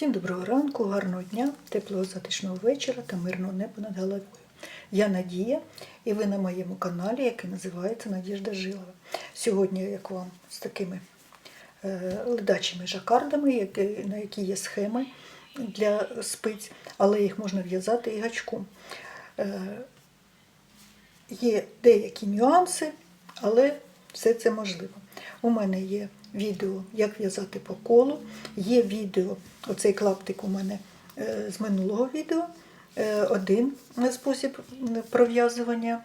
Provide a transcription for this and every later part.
Всім доброго ранку, гарного дня, теплого затишного вечора та мирного неба над головою. Я Надія, і ви на моєму каналі, який називається Надіжда Жилова. Сьогодні як вам з такими е, ледачими жакардами, які, на які є схеми для спиць, але їх можна в'язати і гачком. Е, є деякі нюанси, але все це можливо. У мене є відео, як в'язати по колу, є відео, оцей клаптик у мене е, з минулого відео, е, один спосіб пров'язування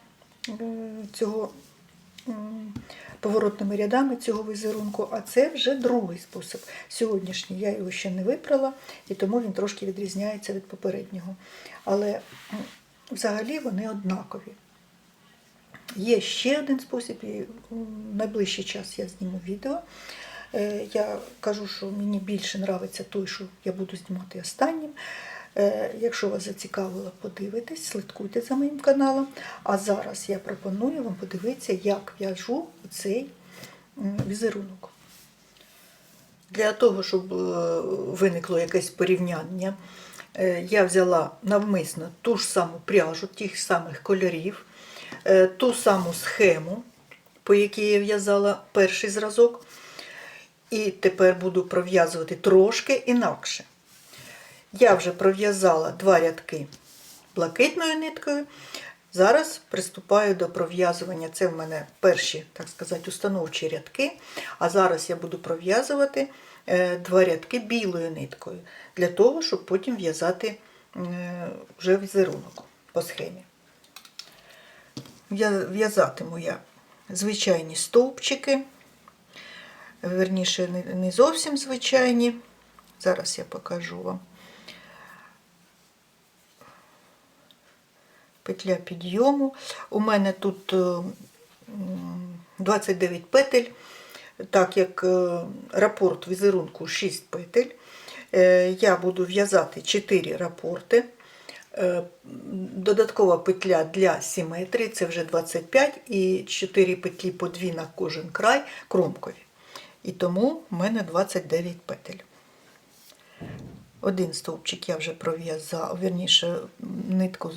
цього поворотними рядами цього візерунку, а це вже другий спосіб. Сьогоднішній я його ще не випрала, і тому він трошки відрізняється від попереднього. Але взагалі вони однакові. Є ще один спосіб, і найближчий час я зніму відео. Е, Я кажу, що мені більше подобається той, що я буду знімати останнім. Е, Якщо вас зацікавило, подивитесь, слідкуйте за моїм каналом. А зараз я пропоную вам подивитися, як в'яжу цей візерунок. Для того, щоб е, виникло якесь порівняння, я взяла навмисно ту ж саму пряжу, тих самих кольорів, ту саму схему, по якій я в'язала перший зразок. І тепер буду пров'язувати трошки інакше. Я вже пров'язала два рядки блакитною ниткою. Зараз приступаю до пров'язування. Це в мене перші, так сказати, установчі рядки. А зараз я буду пров'язувати е, два рядки білою ниткою, для того, щоб потім в'язати е, вже візерунок по схемі. В'я- В'язатиму я звичайні стовпчики, верніше, не- зовсім звичайні. Зараз я покажу вам. Петля підйому. У мене тут е, 29 петель, так як е, рапорт візерунку 6 петель. Е, Я буду в'язати 4 рапорти. Е, Додаткова петля для симетрії, це вже 25 і 4 петлі по 2 на кожен край кромкові. І тому в мене 29 петель. Один стовпчик я вже пров'язав, вірніше, нитку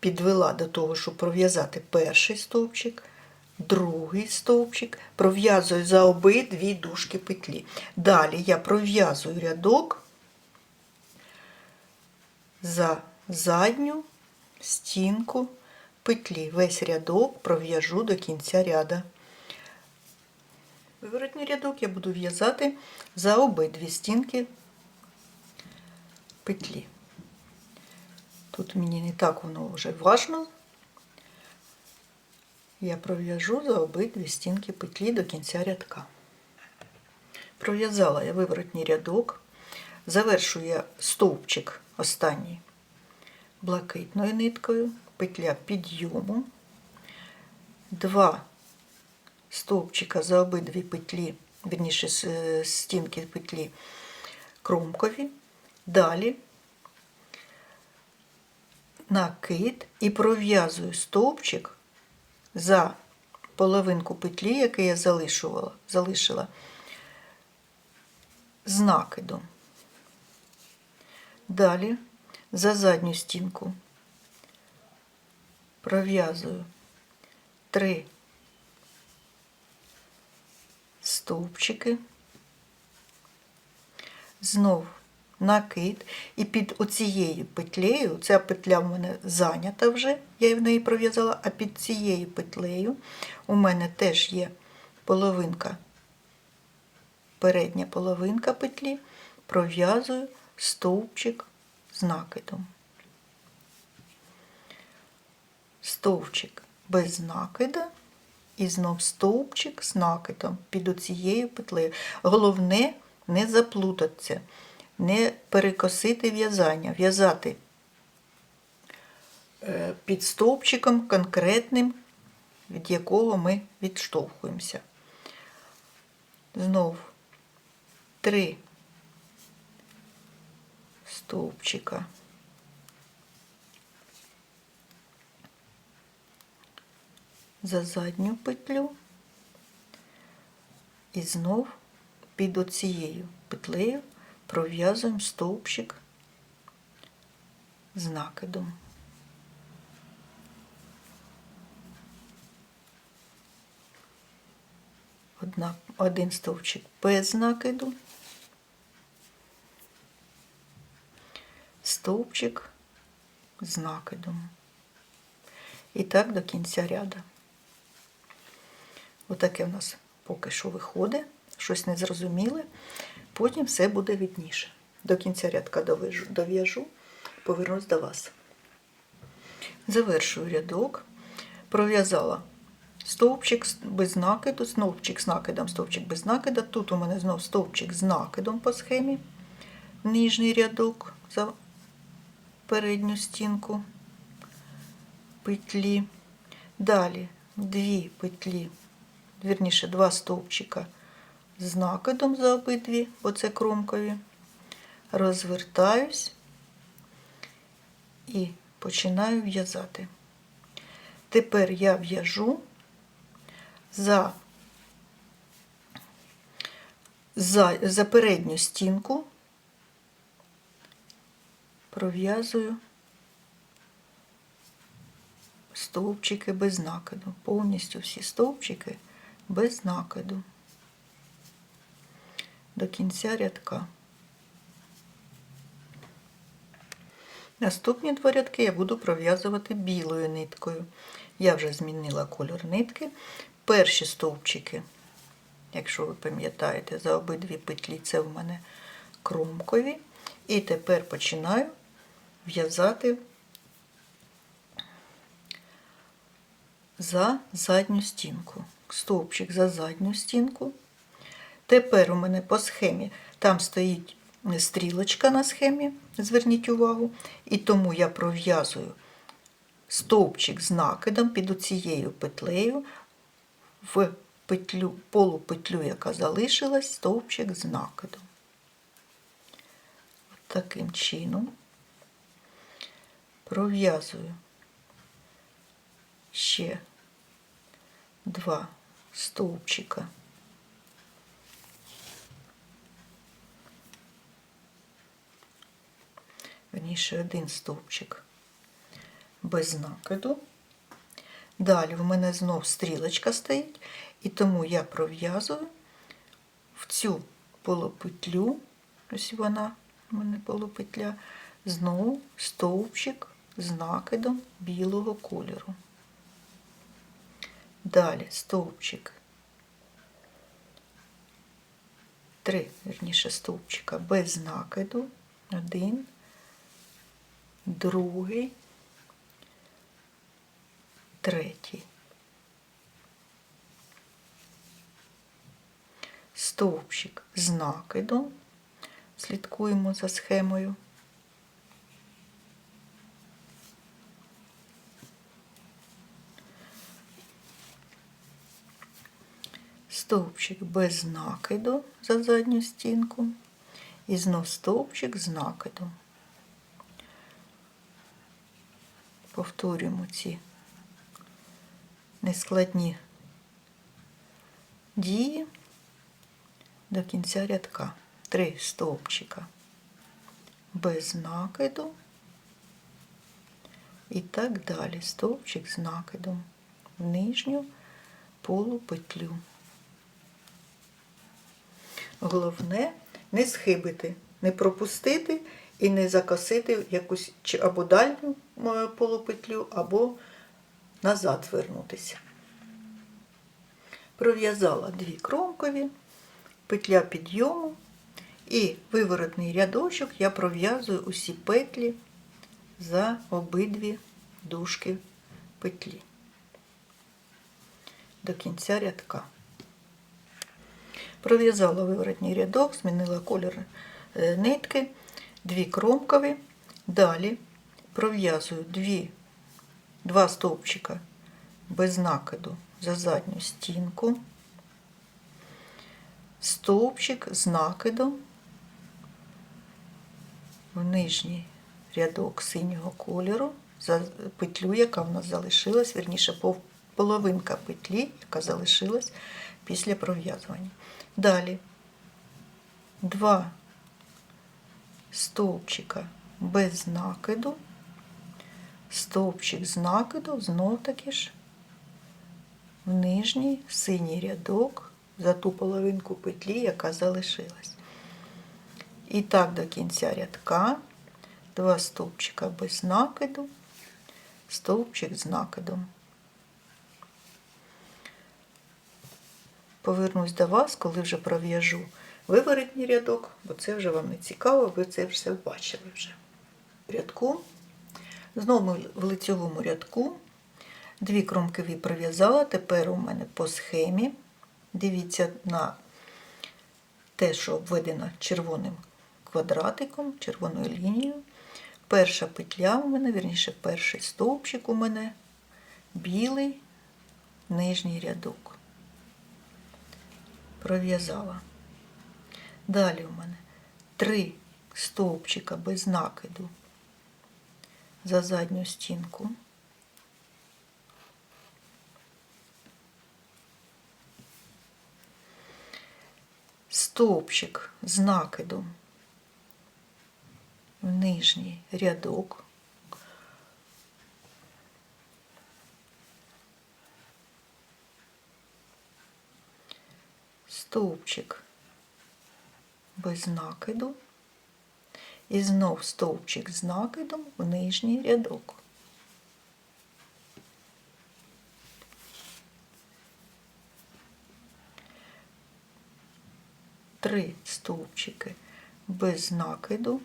підвела до того, щоб пров'язати перший стовпчик, другий стовпчик, пров'язую за обидві дужки петлі. Далі я пров'язую рядок за задню стінку петлі. Весь рядок пров'яжу до кінця ряда. Виворотній рядок я буду в'язати за обидві стінки петлі. Тут мені не так воно вже важно. Я пров'яжу за обидві стінки петлі до кінця рядка. Пров'язала я виворотній рядок, завершую я стовпчик останній блакитною ниткою, петля підйому, два стовпчика за обидві петлі, вірніше стінки петлі кромкові. Далі накид і пров'язую стовпчик за половинку петлі, який я залишила, залишила з накидом. Далі за задню стінку. Пров'язую. Три. Стовпчики, знов накид, і під оцією петлею, ця петля в мене зайнята вже, я в неї пров'язала, а під цією петлею у мене теж є половинка, передня половинка петлі, пров'язую стовпчик з накидом. Стовпчик без накида і знов стовпчик з накидом під оцією петлею. Головне не заплутатися, не перекосити в'язання, в'язати е, під стовпчиком конкретним, від якого ми відштовхуємося. Знов три стовпчика. За задню петлю і знов під оцією петлею пров'язуємо стовпчик з накидом. Одна, один стовпчик без накиду, стовпчик з накидом. І так до кінця ряда. Отаке в нас поки що виходить, щось незрозуміле, потім все буде видніше. До кінця рядка довяжу, повернусь до вас. Завершую рядок, пров'язала стовпчик без накиду, стовпчик з накидом, стовпчик без накида. Тут у мене знов стовпчик з накидом по схемі, нижній рядок передню стінку петлі. Далі дві петлі, вірніше, два стовпчика з накидом за обидві, бо це кромкові. Розвертаюсь і починаю в'язати. Тепер я в'яжу за, за, за передню стінку, пров'язую стовпчики без накиду. Повністю всі стовпчики без накиду. До кінця рядка. Наступні два рядки я буду пров'язувати білою ниткою. Я вже змінила кольор нитки. Перші стовпчики, якщо ви пам'ятаєте, за обидві петлі це в мене кромкові. І тепер починаю в'язати за задню стінку. Стовпчик за задню стінку. Тепер у мене по схемі там стоїть стрілочка на схемі, зверніть увагу, і тому я пров'язую стовпчик з накидом під оцією петлею в петлю, полупетлю, яка залишилась, стовпчик з накидом. От таким чином пров'язую. Ще два стовпчика. Верніше один стовпчик. Без накиду. Далі в мене знов стрілочка стоїть, і тому я пров'язую в цю полупетлю, ось вона, у мене полупетля, знову стовпчик з накидом білого кольору. Далі стовпчик. Три, верніше, стовпчика без накиду. Один, другий, третій. Стовпчик з накидом. Слідкуємо за схемою. Стовпчик без накиду за задню стінку і знов стовпчик з накидом. Повторюємо ці нескладні дії до кінця рядка. Три стовпчика без накиду і так далі. Стовпчик з накидом в нижню полупетлю. Головне не схибити, не пропустити і не закосити якусь або дальню е, полупетлю, або назад вернутися. Пров'язала дві кромкові, петля підйому і виворотний рядочок я пров'язую усі петлі за обидві дужки петлі до кінця рядка. Пров'язала виворотній рядок, змінила колір е, нитки, дві кромкові. Далі пров'язую два стовпчика без накиду за задню стінку, стовпчик з накидом в нижній рядок синього кольору за петлю, яка в нас залишилась, вірніше, половинка петлі, яка залишилась після пров'язування. Далі два стовпчика без накиду, стовпчик з накиду, знов таки ж в нижній синій рядок за ту половинку петлі, яка залишилась. І так до кінця рядка два стовпчика без накиду, стовпчик з накидом. Повернусь до вас, коли вже пров'яжу виворотній рядок, бо це вже вам не цікаво, ви це все бачили вже. Рядку. Знову в лицьовому рядку дві кромкові пров'язала. Тепер у мене по схемі. Дивіться на те, що обведено червоним квадратиком, червоною лінією. Перша петля у мене, вірніше, перший стовпчик у мене білий нижній рядок. Пров'язала. Далі у мене три стовпчика без накиду за задню стінку. Стовпчик з накидом в нижній рядок. Стовпчик без накиду. І знов стовпчик з накидом в нижній рядок. Три стовпчики без накиду.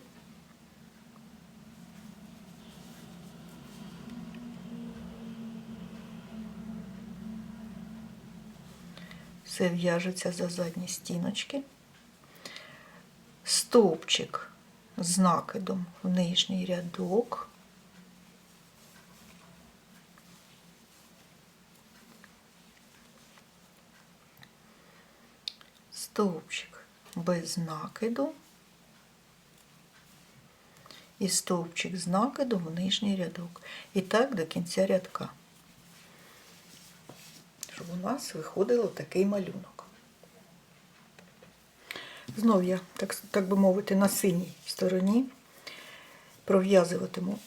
Все в'яжеться за задні стіночки. Стовпчик з накидом в нижній рядок. Стовпчик без накиду і стовпчик з накидом в нижній рядок. І так до кінця рядка. Щоб у нас виходило такий малюнок. Знов я, так, так би мовити, на синій стороні пров'язуватиму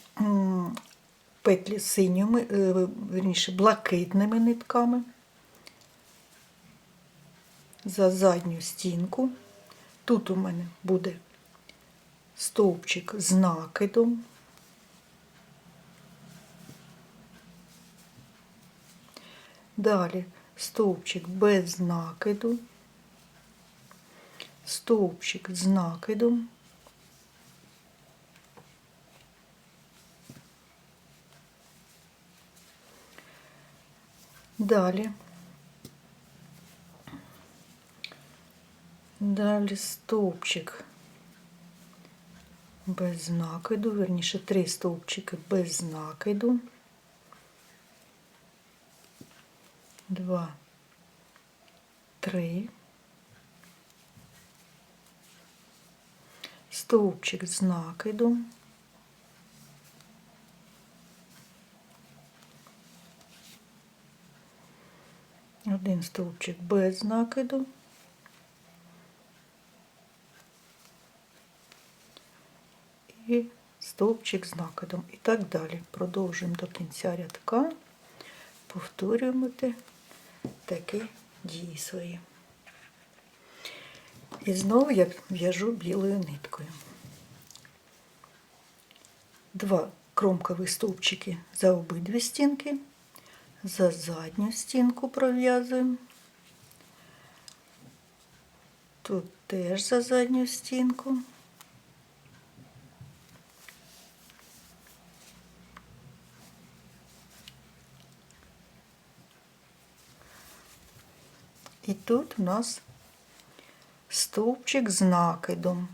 петлі синіми, е, верніше, блакитними нитками за задню стінку. Тут у мене буде стовпчик з накидом. Далі стовпчик без накиду стовпчик з накидом. Далі. Далі стовпчик без накиду, верніше три стовпчики без накиду. Два, три. стовпчик з накидом. Один стовпчик без накиду. І стовпчик з накидом. І так далі. Продовжуємо до кінця рядка, повторюємо такі дії свої. І знову я в'яжу білою ниткою. Два кромкові стовпчики за обидві стінки, за задню стінку пров'язуємо. Тут теж за задню стінку. І тут у нас стовпчик з накидом.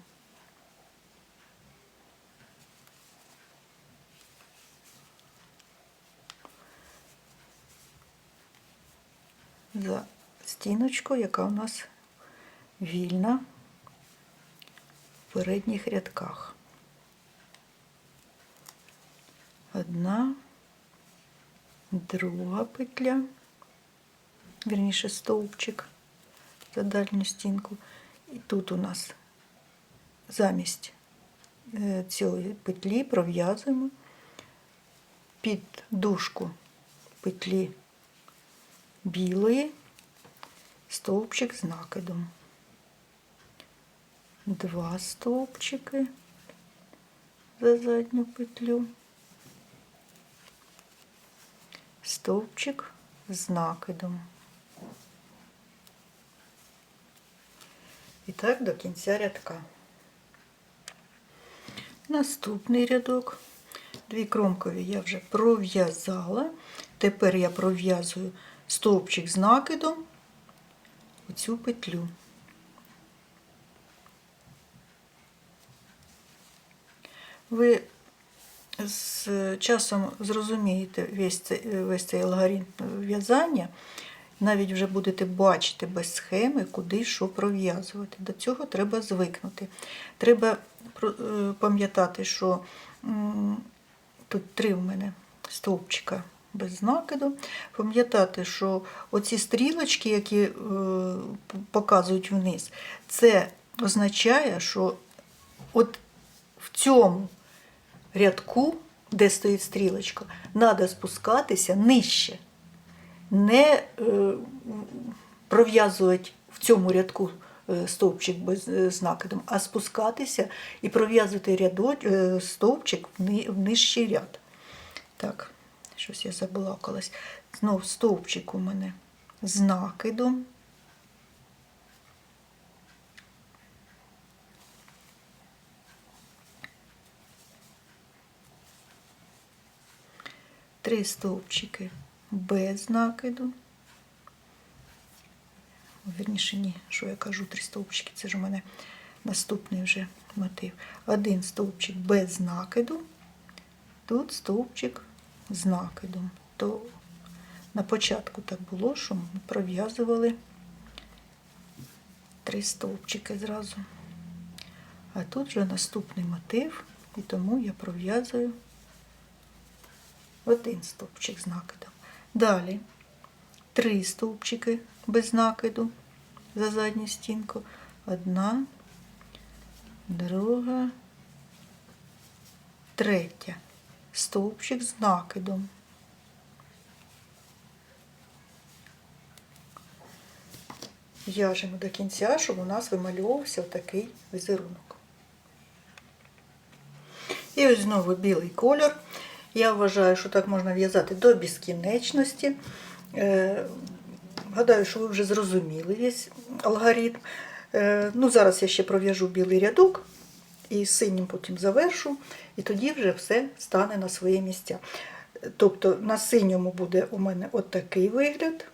За стіночку, яка у нас вільна в передніх рядках. Одна, друга петля, вірніше стовпчик за дальню стінку. І тут у нас замість е, цієї петлі пров'язуємо під дужку петлі білої стовпчик з накидом. Два стовпчики за задню петлю. Стовпчик з накидом. І так до кінця рядка. Наступний рядок. Дві кромкові я вже пров'язала. Тепер я пров'язую стовпчик з накидом у цю петлю. Ви з часом зрозумієте весь цей, весь цей алгоритм в'язання, навіть вже будете бачити без схеми, куди що пров'язувати. До цього треба звикнути. Треба е, пам'ятати, що тут три в мене стовпчика без накиду. Пам'ятати, що оці стрілочки, які е, показують вниз, це означає, що от в цьому рядку, де стоїть стрілочка, треба спускатися нижче. Не е, пров'язувати в цьому рядку е, стовпчик без е, а спускатися і пров'язувати рядок, стовпчик в нижчий ряд. Так, щось я забалакалась. Знов стовпчик у мене з накидом. Три стовпчики без накиду. Вірніше, ні, що я кажу, три стовпчики, це ж у мене наступний вже мотив. Один стовпчик без накиду, тут стовпчик з накидом. То на початку так було, що ми пров'язували три стовпчики зразу. А тут вже наступний мотив, і тому я пров'язую один стовпчик з накидом. Далі три стовпчики без накиду за задню стінку. Одна, друга, третя. Стовпчик з накидом. В'яжемо до кінця, щоб у нас вимальовувався такий візерунок. І ось знову білий колір. Я вважаю, що так можна в'язати до безкінечності. Е, Гадаю, що ви вже зрозуміли весь алгоритм. Е, Ну, зараз я ще пров'яжу білий рядок і синім потім завершу, і тоді вже все стане на своє місця. Тобто на синьому буде у мене отакий вигляд,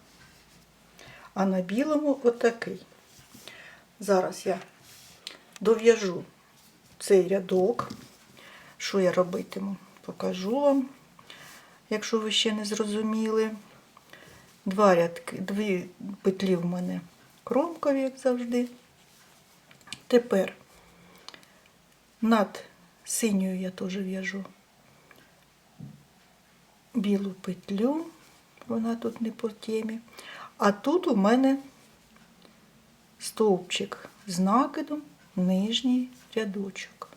а на білому отакий. Зараз я дов'яжу цей рядок. Що я робитиму? Покажу вам, якщо ви ще не зрозуміли. Два рядки, дві петлі в мене кромкові, як завжди. Тепер над синьою я теж в'яжу білу петлю, вона тут не по темі. А тут у мене стовпчик з накидом, нижній рядочок.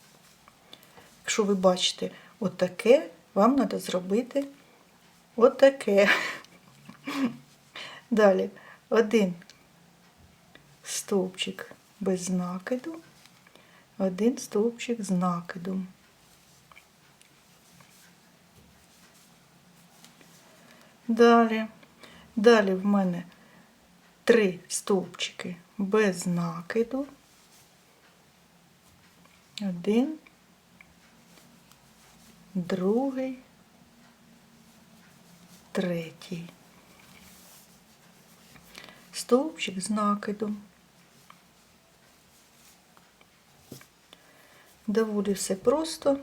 Якщо ви бачите отаке, вам треба зробити отаке. Далі один стовпчик без накиду, один стовпчик з накидом. Далі, далі в мене три стовпчики без накиду. Один, другий, третій. Стовпчик з накидом. Доволі все просто.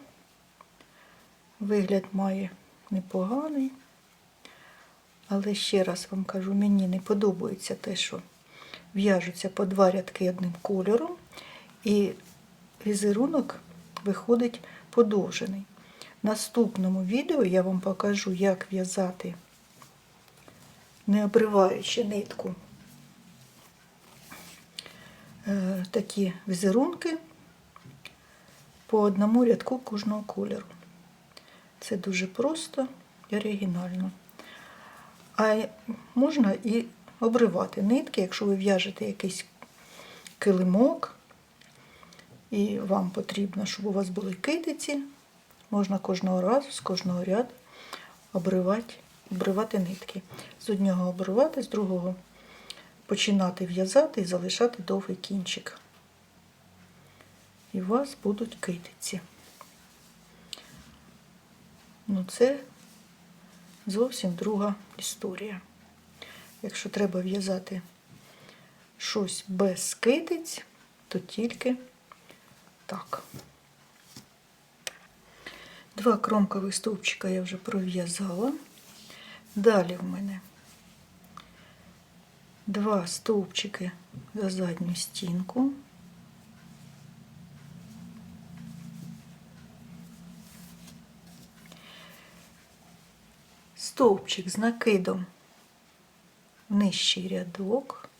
Вигляд має непоганий. Але ще раз вам кажу, мені не подобається те, що в'яжуться по два рядки одним кольором, і візерунок виходить подовжений. Наступному відео я вам покажу, як в'язати, не обриваючи нитку, е, такі візерунки, по одному рядку кожного кольору. Це дуже просто і оригінально. А можна і обривати нитки, якщо ви в'яжете якийсь килимок, і вам потрібно, щоб у вас були китиці, можна кожного разу, з кожного ряду обривати, обривати нитки. З одного обривати, з другого починати в'язати і залишати довгий кінчик. І у вас будуть китиці. Ну, це зовсім друга історія. Якщо треба в'язати щось без китиць, то тільки так. Два кромкових стовпчика я вже пров'язала. Далі в мене два стовпчики за задню стінку. Стовпчик з накидом в нижчий рядок.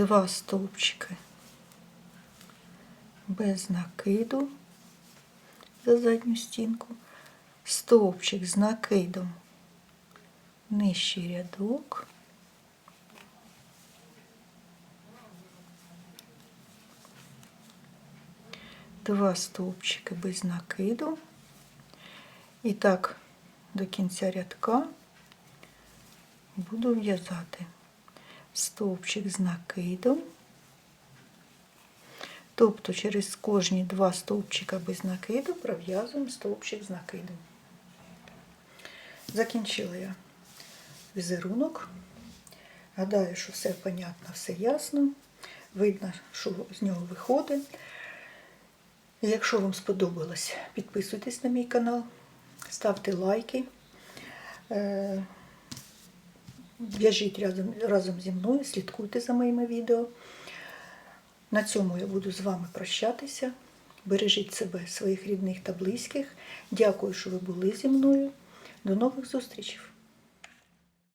Два стовпчики без накиду за задню стінку, стовпчик з накидом нижчий рядок. Два стовпчики без накиду. І так до кінця рядка буду в'язати стовпчик з накидом. Тобто через кожні два стовпчика без накиду пров'язуємо стовпчик з накидом. Закінчила я візерунок. Гадаю, що все понятно, все ясно. Видно, що з нього виходить. Якщо вам сподобалось, підписуйтесь на мій канал, ставте лайки, е, в'яжіть разом, разом зі мною, слідкуйте за моїми відео. На цьому я буду з вами прощатися. Бережіть себе, своїх рідних та близьких. Дякую, що ви були зі мною. До нових зустрічей!